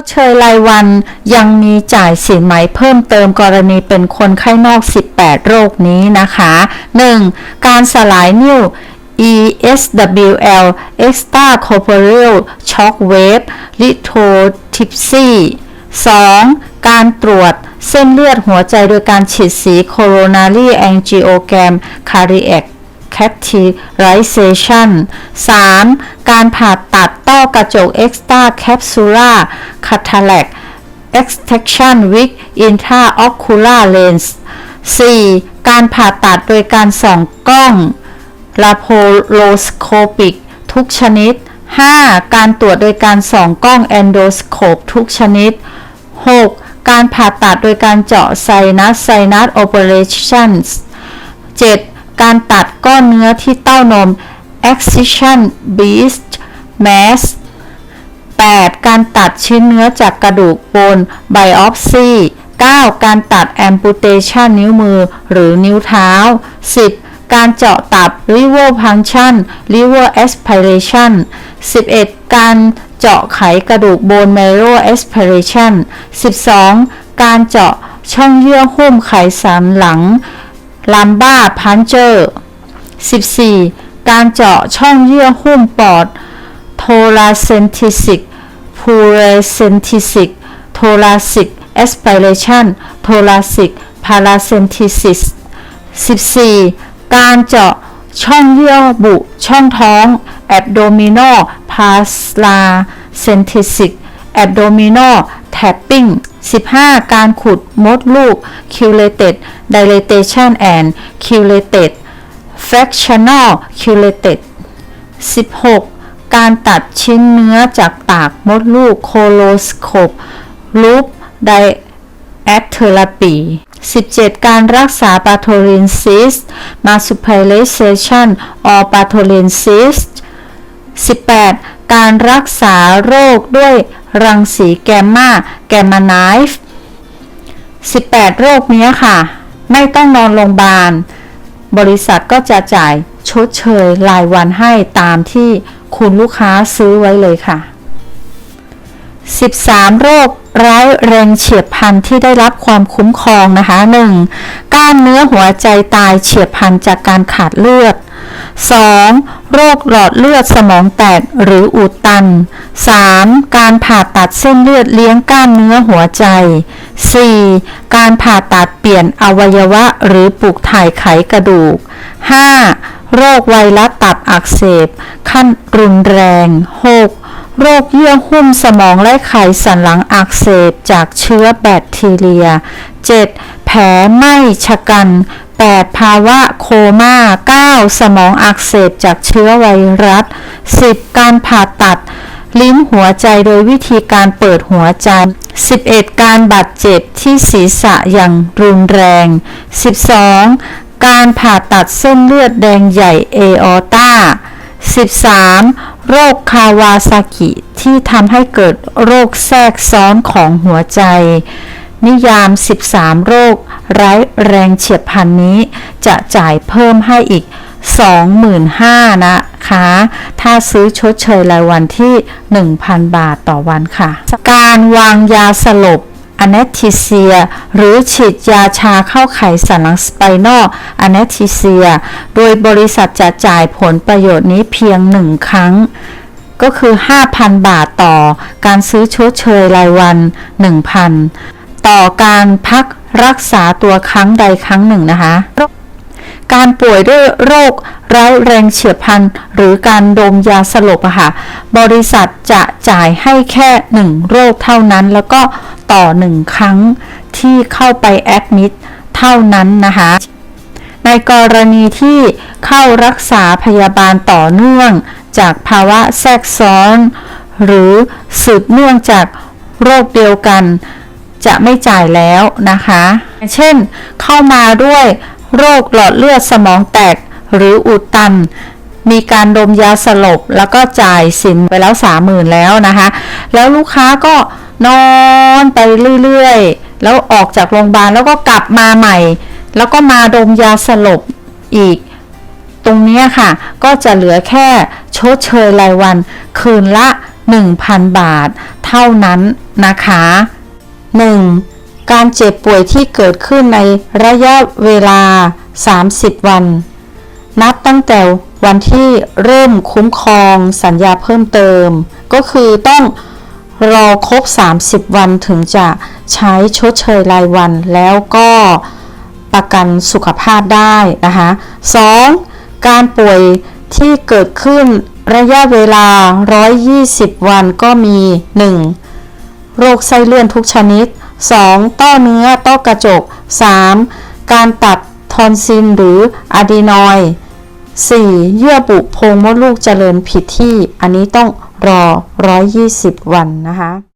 ดเชยรายวันยังมีจ่ายสินไหมเพิ่มเติมกรณีเป็นคนไข้นอก 18 โรคนี้นะคะ 1. การสลายนิ้ว ESWL extracorporeal shock wave lithotripsy 2. การตรวจเส้นเลือดหัวใจโดยการฉีดสี coronary angiogram cardiac catheterization 3. การผ่าตัดต้อกระจก extra capsular cataract extraction with intraocular lens 4. การผ่าตัดโดยการส่องกล้อง laparoscopic ทุกชนิด 5. การตรวจโดยการส่องกล้อง endoscope ทุกชนิด 6. การผ่าตัดโดยการเจาะไซนัสไซนัส operations 7. การตัดก้อนเนื้อที่เต้านม excision beast mass 8. การตัดชิ้นเนื้อจากกระดูกบน biopsy 9. การตัด amputation นิ้วมือหรือนิ้วเท้า 10. การเจาะตับ liver function liver aspiration 11. การเจาะไขกระดูก bone marrow aspiration 12. การเจาะช่องเยื่อหุ้มไขสันหลัง lumbar puncture 14. การเจาะช่องเยื่อหุ้มปอด thoracentic pleurocentic thoracic aspiration thoracic paracentesis 14. การเจาะช่องเยื่อบุ ช่องท้อง abdominal paracentesis abdominal tapping 15. การขุดมดลูก curated dilatation and curated fractional curated 16. การตัดชิ้นเนื้อจากปากมดลูก coloscope loop diatherapy 17. การรักษา Bartholin cyst marsupialization or Bartholin cyst 18. การรักษาโรคด้วย รังสีแกมมาแกมมาไนฟ์18 โรคนี้ค่ะ ไม่ต้องนอนโรงพยาบาล บริษัทก็จะจ่ายชดเชยรายวันให้ตามที่คุณลูกค้าซื้อไว้เลยค่ะ 13 โรคร้ายแรงเฉียบพลันที่ได้รับความคุ้มครองนะคะ 1. กล้ามเนื้อหัวใจตายเฉียบพลันจากการขาดเลือด 2. โรคหลอดเลือดสมองแตกหรืออุดตัน 3. การผ่าตัดเส้นเลือดเลี้ยงกล้ามเนื้อหัวใจ 4. การผ่าตัดเปลี่ยนอวัยวะหรือปลูกถ่ายไขกระดูก 5. โรคไวรัสตับอักเสบ ขั้นรุนแรง 6. โรคเยื่อหุ้มสมองและไขสันหลังอักเสบจากเชื้อแบคทีเรีย 7. แผลไหม้ชะกัน 8. ภาวะโคมา่า 9. สมองอักเสบจากเชื้อไวรัส 10. การผ่าตัด ลิ้นหัวใจโดยวิธีการเปิดหัวใจ 11. การบาดเจ็บที่ศีรษะอย่างรุนแรง 12. การผ่าตัดเส้นเลือดแดงใหญ่เอออต้า 13. โรคคาวาซากิ ที่ทำให้เกิดโรคแทรกซ้อนของหัวใจ นิยาม 13 โรค ร้ายแรงเฉียบพลันนี้ จะจ่ายเพิ่มให้อีก 25,000นะคะ ถ้าซื้อชดเชยรายวันที่ 1,000 บาทต่อวันค่ะ การวางยาสลบอ n น t ิเซีย หรือฉีดยาชาเข้าไขสันหลังสไปนอลอ n น t ิเซีย โดยบริษัทจะจ่ายผลประโยชน์นี้เพียงหนึ่งครั้ง ก็คือ 5,000 บาทต่อ การซื้อชดเชยรายวัน 1,000 ต่อการพัก รักษาตัวครั้งใดครั้งหนึ่งนะคะ การป่วยด้วยโรคร้ายแรงเฉียบพลันหรือการดมยาสลบอะค่ะ บริษัทจะจ่ายให้แค่หนึ่งโรคเท่านั้น แล้วก็ต่อหนึ่งครั้งที่เข้าไปแอดมิดเท่านั้นนะคะ ในกรณีที่เข้ารักษาพยาบาลต่อเนื่อง จากภาวะแทรกซ้อน หรือสืบเนื่องจากโรคเดียวกัน จะไม่จ่ายแล้วนะคะ เช่น เข้ามาด้วยโรคหลอดเลือดสมองแตกหรืออุดตัน มีการดมยาสลบแล้วก็จ่ายสินไปแล้วสามหมื่นแล้วนะคะ แล้วลูกค้าก็นอนไปเรื่อยๆ แล้วออกจากโรงพยาบาลแล้วก็กลับมาใหม่ แล้วก็มาดมยาสลบอีก ตรงนี้ค่ะ ก็จะเหลือแค่ชดเชยรายวันคืนละ 1,000 บาททเท่านั้นนะคะ 1. การเจ็บป่วยที่เกิดขึ้นในระยะเวลา 30 วัน นับตั้งแต่วันที่เริ่มคุ้มครองสัญญาเพิ่มเติม ก็คือต้องรอครบ 30 วันถึงจะใช้ชดเชยรายวัน แล้วก็ประกันสุขภาพได้นะคะ 2. การป่วยที่เกิดขึ้นระยะเวลา 120 วันก็มี 1. โรคไส้เลื่อนทุกชนิด 2. ต้อเนื้อ ต้อกระจก 3. การตัดทอนซินหรืออะดีนอย 4. เยื่อบุโพรงมดลูกเจริญผิดที่ อันนี้ต้องรอ 120 วันนะคะ